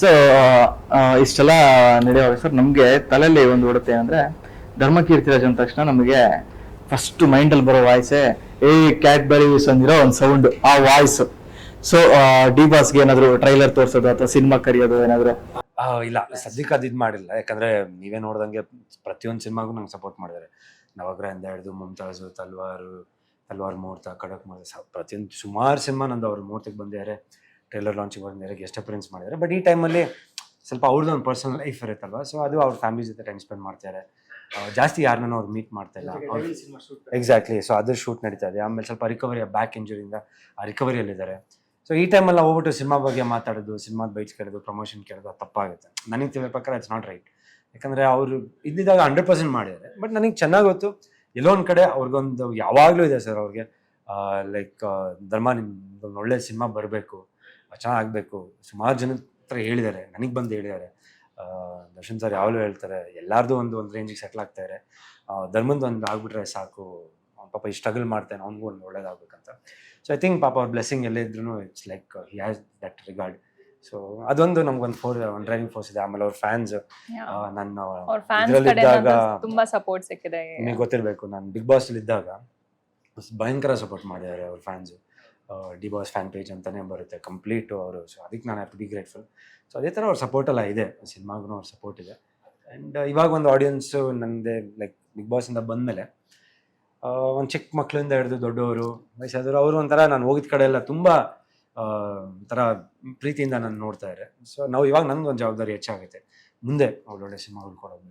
So ಇಷ್ಟೆಲ್ಲ ನಡೆಯುವಾಗ sir, ನಮಗೆ ತಲೆಯಲ್ಲಿ ಒಂದು ಓಡುತ್ತೆ ಅಂದರೆ ಧರ್ಮಕೀರ್ತಿರಾಜ್ ಅಂದ ತಕ್ಷಣ ನಮಗೆ ಫಸ್ಟ್ ಮೈಂಡಲ್ಲಿ ಬರೋ ವಾಯ್ಸೇ ಏ ಕ್ಯಾಟ್ ಬೆರೀಸ್ ಅಂದಿರೋ ಒಂದು ಸೌಂಡ್ ಆ ವಾಯ್ಸ್ ಸೊ ಡಿ ಬಾಸ್ಗೆ ಏನಾದರೂ ಟ್ರೈಲರ್ ತೋರಿಸೋದು ಅಥವಾ ಸಿನಿಮಾ ಕರೆಯೋದು ಏನಾದರೂ? ಇಲ್ಲ, ಸದ್ಯಕ್ಕೆ ಅದು ಇದು ಮಾಡಿಲ್ಲ. ಯಾಕಂದ್ರೆ ನೀವೇ ನೋಡ್ದಂಗೆ ಪ್ರತಿಯೊಂದು ಸಿನಿಮಾಗೂ ನಂಗೆ ಸಪೋರ್ಟ್ ಮಾಡಿದ್ದಾರೆ ನವಗ್ರಹದಿಂದ ಹಿಡಿದು ಮುಮ್ತಾಜು ತಲ್ವಾರು ತಲ್ವಾರ್ ಮುಹೂರ್ತ ಖಡಕ್ ಮುಹೂರ್ತ ಪ್ರತಿಯೊಂದು ಸುಮಾರು ಸಿನಿಮಾ ನಂದು ಅವ್ರ ಮೂರ್ತಿಗೆ ಬಂದಿದ್ದಾರೆ ಟ್ರೈಲರ್ ಲಾಂಚಿಗೆ ಬಂದಿದ್ದಾರೆ ಗೆಸ್ಟ್ ಅಪರೆನ್ಸ್ ಮಾಡಿದ್ದಾರೆ. ಬಟ್ ಈ ಟೈಮಲ್ಲಿ ಸ್ವಲ್ಪ ಅವ್ರದ್ದು ಒಂದು ಪರ್ಸನಲ್ ಲೈಫ್ ಇರುತ್ತಲ್ವ? ಸೊ ಅದು ಅವ್ರ ಫ್ಯಾಮಿಲಿ ಜೊತೆ ಟೈಮ್ ಸ್ಪೆಂಡ್ ಮಾಡ್ತಾರೆ ಜಾಸ್ತಿ ಯಾರನ್ನೂ ಅವ್ರು ಮೀಟ್ ಮಾಡ್ತಾ ಇಲ್ಲ ಎಕ್ಸಾಕ್ಟ್ಲಿ ಸೊ ಅದ್ರ ಶೂಟ್ ನಡೀತಾ ಇದೆ. ಆಮೇಲೆ ಸ್ವಲ್ಪ ರಿಕವರಿ ಬ್ಯಾಕ್ ಇಂಜುರಿಯಿಂದ ಆ ರಿಕವರಿಯಲ್ಲಿದ್ದಾರೆ ಸೊ ಈ ಟೈಮಲ್ಲಿ ಹೋಗ್ಬಿಟ್ಟು ಸಿನಿಮಾ ಬಗ್ಗೆ ಮಾತಾಡೋದು ಸಿನಿಮಾದ ಬೈಟ್ಸ್ ಕೇಳೋದು ಪ್ರಮೋಷನ್ ಕೇಳೋದು ಅದು ತಪ್ಪಾಗುತ್ತೆ. ನನಗೆ ತಿಳಿದ ಪ್ರಕಾರ ಇಟ್ಸ್ ನಾಟ್ ರೈಟ್ ಯಾಕಂದರೆ ಅವರು ಇದ್ದಿದ್ದಾಗ ಹಂಡ್ರೆಡ್ ಪರ್ಸೆಂಟ್ ಮಾಡಿದ್ದಾರೆ. ಬಟ್ ನನಗೆ ಚೆನ್ನಾಗಿ ಗೊತ್ತು ಎಲ್ಲೋ ಒಂದು ಕಡೆ ಅವ್ರಿಗೊಂದು ಯಾವಾಗಲೂ ಇದೆ ಸರ್ ಅವ್ರಿಗೆ. ಲೈಕ್ ಧರ್ಮ ನಿಮ್ದೊಂದು ಒಳ್ಳೆ ಸಿನಿಮಾ ಬರಬೇಕು. ಚೆನ್ನಾಗಬೇಕು. ಸುಮಾರು ಜನ ಹತ್ರ ಹೇಳಿದ್ದಾರೆ. ನನಗೆ ಬಂದು ಹೇಳಿದ್ದಾರೆ. ದರ್ಶನ್ ಸರ್ ಯಾವಾಗಲೂ ಹೇಳ್ತಾರೆ ಎಲ್ಲಾರ್ದು ಒಂದು ಒಂದು ರೇಂಜಿಗೆ ಸೆಟ್ಲ್ ಆಗ್ತಾರೆ ಧರ್ಮಂದು ಒಂದು ಆಗ್ಬಿಟ್ರೆ ಸಾಕು. ಅವ್ನು ಪಾಪ ಈ ಸ್ಟ್ರಗಲ್ ಮಾಡ್ತಾನೆ ಅವ್ನಿಗೂ ಒಂದು ಒಳ್ಳೇದಾಗಬೇಕಂತ ಸೊ ಐ ಥಿಂಕ್ ಪಾಪ ಅವ್ರ ಬ್ಲೆಸ್ಸಿಂಗ್ ಎಲ್ಲ ಇದ್ರು it's like he has that regard so ಅದೊಂದು ನಮ್ಗೊಂದು ಫೋರ್ ಒಂದು ಡ್ರೈವಿಂಗ್ ಫೋರ್ಸ್ ಇದೆ. ಆಮೇಲೆ ಅವ್ರ ಫ್ಯಾನ್ಸ್ ನನ್ನ ಅವ್ರ ಫ್ಯಾನ್ಸ್ ಇದ್ರಲ್ಲಿ ಇದ್ದಾಗ ತುಂಬಾ ಸಪೋರ್ಟ್ ಸಿಕ್ಕಿದೆ. ನಿಮಗೆ ಗೊತ್ತಿರಬೇಕು ನಾನು ಬಿಗ್ ಬಾಸ್ ಇದ್ದಾಗ ಭಯಂಕರ ಸಪೋರ್ಟ್ ಮಾಡಿದ್ದಾರೆ ಅವ್ರ fans D boss fan page ಅಂತಲೇ ಬರುತ್ತೆ ಕಂಪ್ಲೀಟ್ ಅವರು. ಸೊ ಅದಕ್ಕೆ ನಾನು ಹ್ಯಾಪಿ ಬಿ ಗ್ರೇಟ್ಫುಲ್ ಸೊ ಅದೇ ಥರ ಅವ್ರ ಸಪೋರ್ಟ್ ಎಲ್ಲ ಇದೆ ಸಿನಿಮಾಗೂ ಅವ್ರ ಸಪೋರ್ಟ್ ಇದೆ. ಆ್ಯಂಡ್ ಇವಾಗ ಒಂದು ಆಡಿಯನ್ಸು ನನ್ನದೇ ಲೈಕ್ ಬಿಗ್ ಬಾಸಿಂದ ಬಂದಮೇಲೆ ಒಂದು ಚಿಕ್ಕ ಮಕ್ಕಳಿಂದ ಹಿಡಿದು ದೊಡ್ಡವರು ವಯಸ್ಸಾದವರು, ಅವರು ಒಂಥರ ನಾನು ಹೋಗಿದ ಕಡೆ ಎಲ್ಲ ತುಂಬ ಒಂಥರ ಪ್ರೀತಿಯಿಂದ ನಾನು ನೋಡ್ತಾ ಇದ್ದಾರೆ ಸೊ ನಾವು ಇವಾಗ ನನಗೆ ಒಂದು ಜವಾಬ್ದಾರಿ ಹೆಚ್ಚಾಗುತ್ತೆ. ಮುಂದೆ ಒಳ್ಳೊಳ್ಳೆ ಸಿನಿಮಾಗಳು ಕೊಡೋದು